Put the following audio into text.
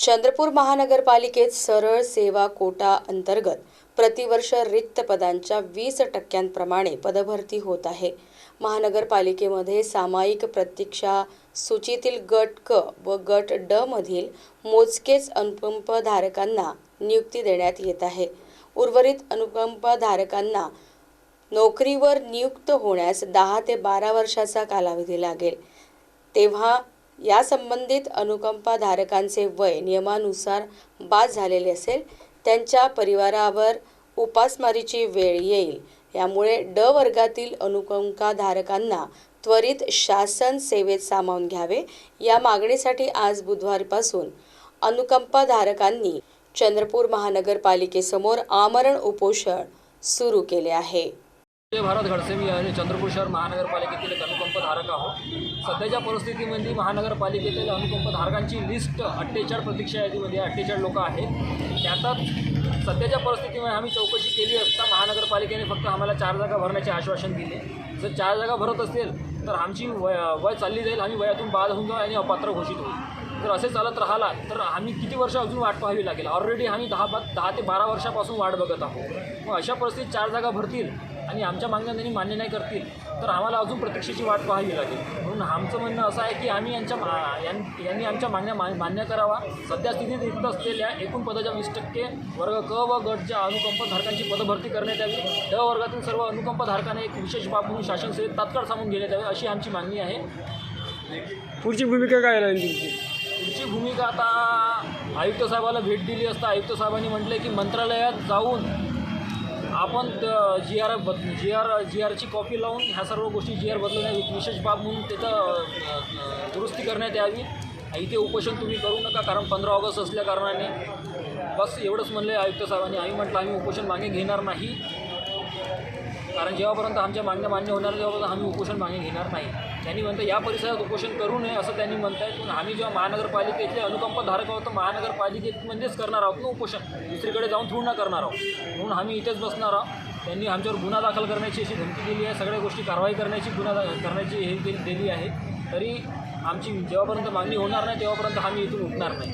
चंद्रपूर महानगरपालिकेत सरळ सेवा कोटा अंतर्गत प्रतिवर्ष रिक्त पदांच्या वीस टक्क्यांप्रमाणे पदभरती होत आहे. महानगरपालिकेमध्ये सामायिक प्रतीक्षा सूचीतील गट क व गट ड मधील मोजकेच अनुकंपधारकांना नियुक्ती देण्यात येत आहे. उर्वरित अनुकंपधारकांना नोकरीवर नियुक्त होण्यास दहा ते बारा वर्षाचा कालावधी लागेल. तेव्हा या संबंधित अनुकंपाधारकांचे वय नियमानुसार बाद झालेले असेल त्यांच्या परिवारावर उपासमारीची वेळ येईल. यामुळे ड वर्गातील अनुकंपाधारकांना त्वरित शासन सेवेत सामावून घ्यावे. या मागणीसाठी आज बुधवारपासून अनुकंपाधारकांनी चंद्रपूर महानगरपालिकेसमोर आमरण उपोषण सुरू केले आहे. जय भारत घडसे मी आणि चंद्रपूर शहर महानगरपालिकेतील एक अनुकंपधारक आहोत. सध्याच्या परिस्थितीमध्ये महानगरपालिकेतील अनुकंपधारकांची लिस्ट अठ्ठेचाळीस प्रतीक्षा यादीमध्ये अठ्ठेचाळीस लोक आहेत. त्यातच सध्याच्या परिस्थितीमध्ये आम्ही चौकशी केली असता महानगरपालिकेने फक्त आम्हाला चार जागा भरण्याचे आश्वासन दिले. जर चार जागा भरत असेल तर आमची वय वय चालली जाईल. आम्ही वयातून बाद होऊन जाऊ आणि अपात्र घोषित होईल जर असे चालत राहिला तर आम्ही किती वर्ष अजून वाट पाहावी लागेल? ऑलरेडी आम्ही दहा बा दहा ते बारा वर्षापासून वाट बघत आहोत. मग अशा परिस्थितीत चार जागा भरतील आणि आमच्या मागण्या त्यांनी मान्य नाही करतील तर आम्हाला अजून प्रतीक्षेची वाट पाहावी लागेल. म्हणून आमचं म्हणणं असं आहे की आम्ही यांच्या मा- यांनी आमच्या मागण्या मा मान्य करावा. सध्या स्थितीत रिक्त असलेल्या एकूण पदाच्या वीस टक्के वर्ग क व गटच्या अनुकंपधारकांची पदभरती करण्यात यावी. ड वर्गातील सर्व अनुकंपधारकांना एक विशेष बाब म्हणून शासन सेवेत तात्काळ सामून घेण्यात यावे अशी आमची मागणी आहे. पुढची भूमिका काय राहील तुमची? तुमची भूमिका आता आयुक्त साहेबाला भेट दिली असता आयुक्त साहेबांनी म्हटलं की मंत्रालयात जाऊन आपण जी आर बद जी आर जी आरची कॉपी लावून ह्या सर्व गोष्टी जी आर बदलून एक विशेष बाब म्हणून त्याचं दुरुस्ती करण्यात यावी. इथे उपोषण तुम्ही करू नका कारण पंधरा ऑगस्ट असल्या कारणाने. बस एवढंच म्हणले आयुक्त साहेबांनी. आम्ही म्हटलं आम्ही उपोषण मागे घेणार नाही. कारण जेव्हापर्यंत आमच्या मागण्या मान्य होणार तेव्हापर्यंत आम्ही उपोषण मागे घेणार नाही. त्यांनी म्हणतं या परिसरात उपोषण करू नये असं त्यांनी म्हणतायत. पण आम्ही जेव्हा महानगरपालिकेतले अनुकंपधारक आहोत तर महानगरपालिकेमध्येच करणार आहोत ना उपोषण? दुसरीकडे जाऊन थोडं ना करणार आहोत. म्हणून आम्ही इथेच बसणार आहोत. त्यांनी आमच्यावर गुन्हा दाखल करण्याची अशी धमकी दिली आहे. सगळ्या गोष्टी कारवाई करण्याची गुन्हा दा- करण्याची हे दिली आहे. तरी आमची जेव्हापर्यंत मागणी होणार नाही तेव्हापर्यंत आम्ही इथून उठणार नाही.